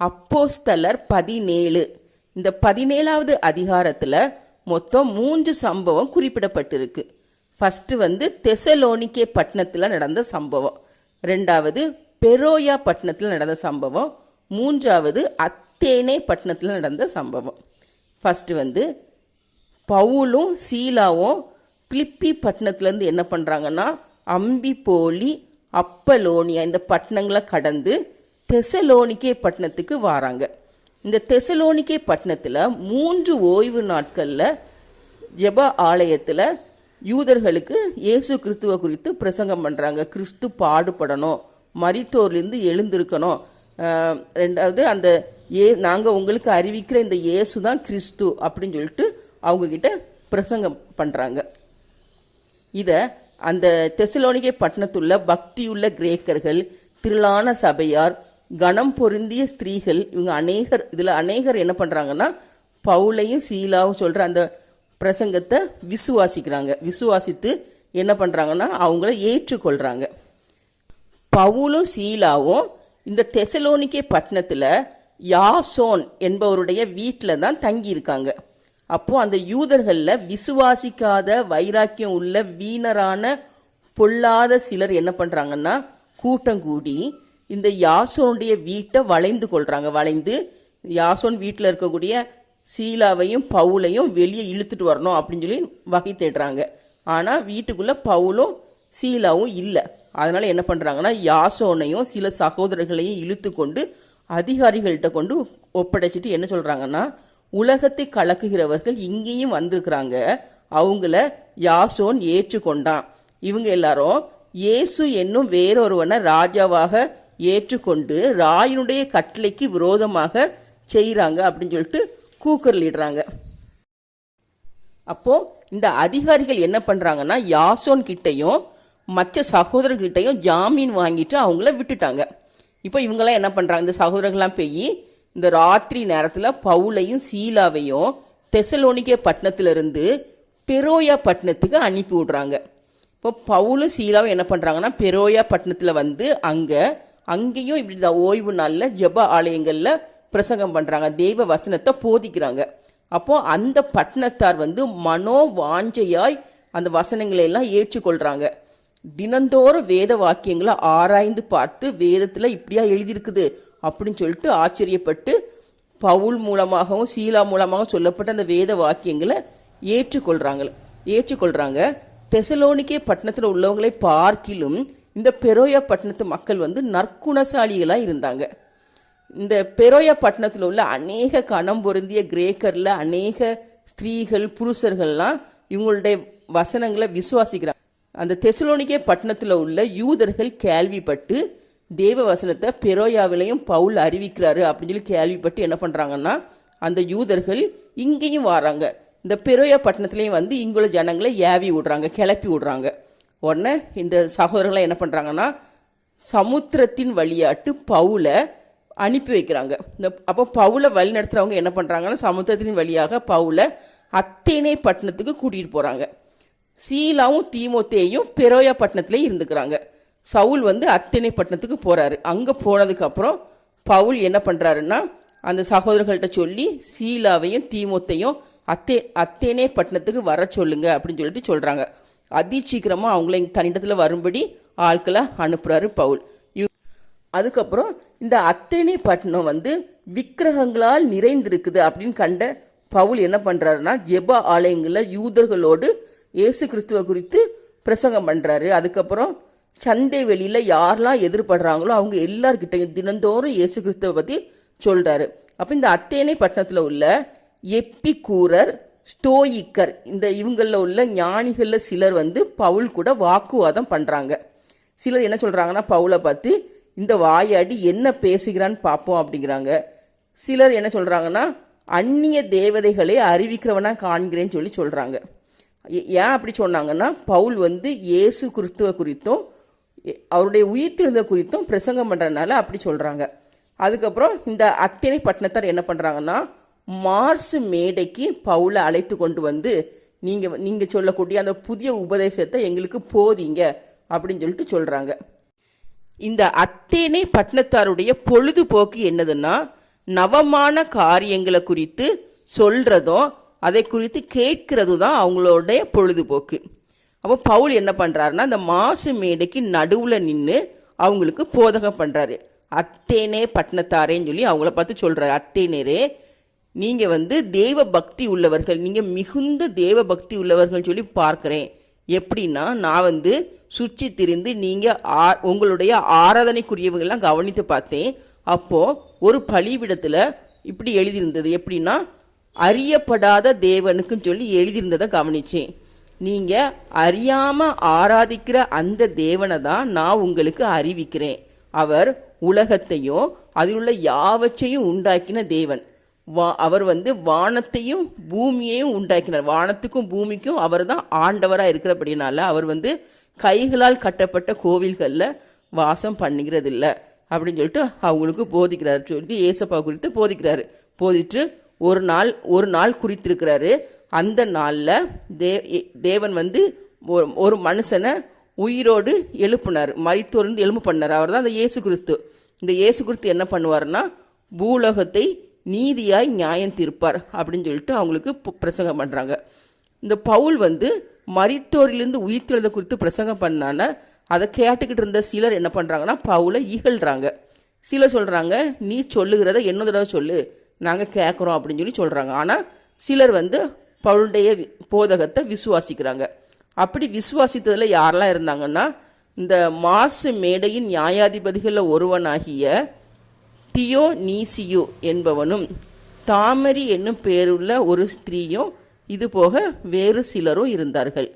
அப்போஸ்தலர் பதினேழு. இந்த பதினேழாவது அதிகாரத்தில் மொத்தம் மூன்று சம்பவம் குறிப்பிடப்பட்டிருக்கு. ஃபஸ்ட்டு வந்து தெசலோனிக்கே பட்டணத்தில் நடந்த சம்பவம். ரெண்டாவது பெரோயா பட்டணத்தில் நடந்த சம்பவம். மூன்றாவது அத்தேனே பட்டணத்தில் நடந்த சம்பவம். ஃபஸ்ட்டு வந்து பவுலும் சீலாவும் பிலிப்பி பட்டணத்துலேருந்து என்ன பண்ணுறாங்கன்னா அம்பிபோலி அப்பலோனியா இந்த பட்டணங்களை கடந்து தெசலோனிக்கே பட்டணத்துக்கு வராங்க. இந்த தெசலோனிக்கே பட்டணத்தில் மூன்று ஓய்வு நாட்களில் ஜெப ஆலயத்தில் யூதர்களுக்கு இயேசு கிறிஸ்துவ குறித்து பிரசங்கம் பண்ணுறாங்க கிறிஸ்து பாடுபடணும் மரித்தோர்லேருந்து எழுந்திருக்கணும். ரெண்டாவது அந்த ஏ நாங்கள் உங்களுக்கு அறிவிக்கிற இந்த இயேசு தான் கிறிஸ்து அப்படின்னு சொல்லிட்டு அவங்கக்கிட்ட பிரசங்கம் பண்ணுறாங்க இதை அந்த தெசலோனிகை பட்டணத்துள்ள பக்தியுள்ள கிரேக்கர்கள் திரளான சபையார் கணம் பொருந்திய ஸ்திரீகள் இவங்க அநேகர் இதில் அநேகர் என்ன பண்ணுறாங்கன்னா பவுலையும் சீலாவும் சொல்கிற அந்த பிரசங்கத்தை விசுவாசிக்கிறாங்க. விசுவாசித்து என்ன பண்ணுறாங்கன்னா அவங்கள ஏற்றுக்கொள்கிறாங்க பவுலும் சீலாவும் இந்த தெசலோனிக்கே பட்டணத்தில் யாசோன் என்பவருடைய வீட்டில் தான் தங்கியிருக்காங்க. அப்போது அந்த யூதர்களில் விசுவாசிக்காத வைராக்கியம் உள்ள வீணரான பொல்லாத சிலர் என்ன பண்ணுறாங்கன்னா கூட்டம் கூடி இந்த யாசோனுடைய வீட்டை வளைந்து கொள்கிறாங்க வளைந்து யாசோன் வீட்டில் இருக்கக்கூடிய சீலாவையும் பவுலையும் வெளியே இழுத்துட்டு வரணும் அப்படின்னு சொல்லி வகை தேடுறாங்க. ஆனால் வீட்டுக்குள்ளே பவுலும் சீலாவும் இல்லை. அதனால் என்ன பண்ணுறாங்கன்னா யாசோனையும் சில சகோதரர்களையும் இழுத்து கொண்டு அதிகாரிகள்கிட்ட கொண்டு ஒப்படைச்சிட்டு என்ன சொல்கிறாங்கன்னா உலகத்தை கலக்குகிறவர்கள் இங்கேயும் வந்திருக்கிறாங்க. அவங்கள யாசோன் ஏற்றுக்கொண்டான். இவங்க எல்லாரும் இயேசு என்னும் வேறொருவனை ராஜாவாக ஏற்றுக்கொண்டு ராயினுடைய கட்டளைக்கு விரோதமாக செய்கிறாங்க அப்படின்னு சொல்லிட்டு கூக்கர்லிடுறாங்க. அப்போ இந்த அதிகாரிகள் என்ன பண்ணுறாங்கன்னா யாசோன் கிட்டையும் மற்ற சகோதரர்கிட்டையும் ஜாமீன் வாங்கிட்டு அவங்கள விட்டுட்டாங்க. இப்போ இவங்கெல்லாம் என்ன பண்ணுறாங்க இந்த சகோதரர்கள்லாம் போய் இந்த ராத்திரி நேரத்தில் பவுலையும் சீலாவையும் தெசலோனிக்கே பட்டணத்திலிருந்து பெரோயா பட்டணத்துக்கு அனுப்பி விடுறாங்க. இப்போ பவுலும் சீலாவும் என்ன பண்ணுறாங்கன்னா பெரோயா பட்டணத்தில் வந்து அங்கே அங்கேயும் இப்படி தான் ஓய்வு நாளில் ஜெப ஆலயங்களில் பிரசங்கம் பண்ணுறாங்க தெய்வ வசனத்தை போதிக்கிறாங்க. அப்போது அந்த பட்டணத்தார் வந்து மனோ வாஞ்சையாய் அந்த வசனங்களை எல்லாம் ஏற்றுக்கொள்கிறாங்க தினந்தோறும் வேத வாக்கியங்களை ஆராய்ந்து பார்த்து வேதத்தில் இப்படியா எழுதியிருக்குது அப்படின்னு சொல்லிட்டு ஆச்சரியப்பட்டு பவுல் மூலமாகவும் சீலா மூலமாகவும் சொல்லப்பட்ட அந்த வேத வாக்கியங்களை ஏற்றுக்கொள்கிறாங்க ஏற்றுக்கொள்கிறாங்க தெசலோனிக்கே பட்டணத்தில் உள்ளவங்களை பார்க்கிலும் இந்த பெரோயா பட்டணத்து மக்கள் வந்து நற்குணசாலிகளாக இருந்தாங்க. இந்த பெரோயா பட்டணத்தில் உள்ள அநேக கணம் பொருந்திய கிரேக்கரில் அநேக ஸ்திரீகள் புருஷர்கள்லாம் இவங்களுடைய வசனங்களை விசுவாசிக்கிறாங்க. அந்த தெசலோனிக்கே பட்டணத்தில் உள்ள யூதர்கள் கேள்விப்பட்டு தேவ வசனத்தை பெரோயாவிலையும் பவுல் அறிவிக்கிறாரு அப்படின்னு சொல்லி கேள்விப்பட்டு என்ன பண்ணுறாங்கன்னா அந்த யூதர்கள் இங்கேயும் வராங்க. இந்த பெரோயா பட்டணத்துலேயும் வந்து இங்குள்ள ஜனங்களை ஏவி விடுறாங்க கிளப்பி விடுறாங்க. உடனே இந்த சகோதரர்களை என்ன பண்ணுறாங்கன்னா சமுத்திரத்தின் வழியாட்டு பவுலை அனுப்பி வைக்கிறாங்க. இந்த அப்போ பவுலை வழி நடத்துகிறவங்க என்ன பண்ணுறாங்கன்னா சமுத்திரத்தின் வழியாக பவுலை அத்தேனே பட்டணத்துக்கு கூட்டிகிட்டு போகிறாங்க சீலாவும் தீமோத்தேயும் பெரோயா பட்டணத்திலே இருந்துக்கிறாங்க. சவுல் வந்து அத்தனை பட்டணத்துக்கு போகிறாரு அங்கே போனதுக்கப்புறம் பவுல் என்ன பண்ணுறாருன்னா அந்த சகோதரர்கள்ட்ட சொல்லி சீலாவையும் தீமோத்தையும் அத்தே அத்தேனே பட்டணத்துக்கு வர சொல்லுங்க அப்படின்னு சொல்லிட்டு சொல்கிறாங்க அதி சீக்கிரமாக அவங்கள தன்னிடத்தில் வரும்படி ஆட்களை அனுப்புகிறாரு பவுல். இவ- அதுக்கப்புறம் இந்த அத்தேனே பட்டணம் வந்து விக்கிரகங்களால் நிறைந்திருக்குது அப்படின்னு கண்ட பவுல் என்ன பண்ணுறாருன்னா ஜெப ஆலயங்களில் யூதர்களோடு இயேசு கிறிஸ்துவ குறித்து பிரசங்கம் பண்ணுறாரு அதுக்கப்புறம் சந்தை வெளியில் யாரெல்லாம் எதிர்படுறாங்களோ அவங்க எல்லார்கிட்டையும் தினந்தோறும் இயேசு கிறிஸ்துவ பற்றி சொல்கிறாரு அப்போ இந்த அத்தேனே பட்டணத்தில் உள்ள எப்பிக்கூரர் ஸ்டோயிக்கர். இந்த இவங்களில் உள்ள ஞானிகளில் சிலர் வந்து பவுல் கூட வாக்குவாதம் பண்ணுறாங்க சிலர் என்ன சொல்கிறாங்கன்னா பவுலை பார்த்து இந்த வாயாடி என்ன பேசுகிறான்னு பார்ப்போம் அப்படிங்கிறாங்க. சிலர் என்ன சொல்கிறாங்கன்னா அந்நிய தேவதைகளை அறிவிக்கிறவனாக காண்கிறேன்னு சொல்லி சொல்கிறாங்க ஏ- ஏன் அப்படி சொன்னாங்கன்னா பவுல் வந்து இயேசு கிறிஸ்துவ குறித்தும் அவருடைய உயிர்த்தெழுத குறித்தும் பிரசங்கம் பண்ணுறதுனால அப்படி சொல்கிறாங்க அதுக்கப்புறம் இந்த அத்தனை பட்டணத்தார் என்ன பண்ணுறாங்கன்னா மார்ஸ் மேடைக்கு பவுலை அழைத்து கொண்டு வந்து நீங்கள் நீங்கள் சொல்லக்கூடிய அந்த புதிய உபதேசத்தை எங்களுக்கு போதிங்க அப்படின்னு சொல்லிட்டு சொல்கிறாங்க இந்த அத்தேனே பட்டணத்தாருடைய பொழுதுபோக்கு என்னதுன்னா நவமான காரியங்களை குறித்து சொல்கிறதும் அதை குறித்து கேட்கிறது தான் அவங்களுடைய பொழுதுபோக்கு. அப்போ பவுல் என்ன பண்ணுறாருன்னா அந்த மாசு மேடைக்கு நடுவில் நின்று அவங்களுக்கு போதகம் பண்ணுறாரு அத்தேனே பட்டணத்தாரேன்னு சொல்லி அவங்கள பார்த்து சொல்கிறாரு அத்தேனேரே நீங்க வந்து தேவ பக்தி உள்ளவர்கள் நீங்க மிகுந்த தேவ பக்தி உள்ளவர்கள் சொல்லி பார்க்குறேன். எப்படின்னா நான் வந்து சுற்றி திரிந்து நீங்க ஆ- உங்களுடைய ஆராதனைக்குரியவங்கள்லாம் கவனித்து பார்த்தேன். அப்போ ஒரு பலிபிடத்துல இப்படி எழுதியிருந்தது. எப்படின்னா அறியப்படாத தேவனுக்குன்னு சொல்லி எழுதியிருந்ததை கவனிச்சேன். நீங்க அறியாம ஆராதிக்கிற அந்த தேவனை தான் நான் உங்களுக்கு அறிவிக்கிறேன். அவர் உலகத்தையும் அதில் உள்ள யாவற்றையும் உண்டாக்கின தேவன். வா அவர் வந்து வானத்தையும் பூமியையும் உண்டாக்கினார். வானத்துக்கும் பூமிக்கும் அவர் தான் ஆண்டவராக இருக்கிறபடினால அவர் வந்து கைகளால் கட்டப்பட்ட கோவில்களில் வாசம் பண்ணுகிறதில்ல அப்படின்னு சொல்லிட்டு அவங்களுக்கு போதிக்கிறார். சொல்லிட்டு ஏசப்பா குறித்து போதிக்கிறாரு. போதிட்டு ஒரு நாள் ஒரு நாள் குறித்திருக்கிறாரு. அந்த நாளில் தே தேவன் வந்து ஒரு- ஒரு மனுஷனை உயிரோடு எழுப்புனார். மறித்தோர்ந்து எழுப்பு பண்ணார். அவர் தான் அந்த இயேசு கிறிஸ்து. இந்த இயேசு கிறிஸ்து என்ன பண்ணுவார்னா பூலோகத்தை நீதியாய் நியாயம் தீர்ப்பார் அப்படின்னு சொல்லிட்டு அவங்களுக்கு பு- பிரசங்கம் பண்ணுறாங்க இந்த பவுல் வந்து மரித்தோரிலிருந்து உயிர்த்தெழுத குறித்து பிரசங்கம் பண்ணான அதை கேட்டுக்கிட்டு இருந்த சிலர் என்ன பண்ணுறாங்கன்னா பவுலை இகழ்கிறாங்க சிலர் சொல்கிறாங்க நீ சொல்லுகிறத என்ன தடவை சொல்லு. நாங்கள் கேட்குறோம் அப்படின்னு சொல்லி சொல்கிறாங்க ஆனால் சிலர் வந்து பவுளுடைய போதகத்தை விசுவாசிக்கிறாங்க. அப்படி விசுவாசித்ததில் யாரெல்லாம் இருந்தாங்கன்னா இந்த மாசு மேடையின் நியாயாதிபதிகளில் ஒருவனாகிய தியோனீசியு என்பவனும் தாமரி என்னும் பெயருள்ள ஒரு ஸ்திரீயும் இதுபோக வேறு சிலரும் இருந்தார்கள்.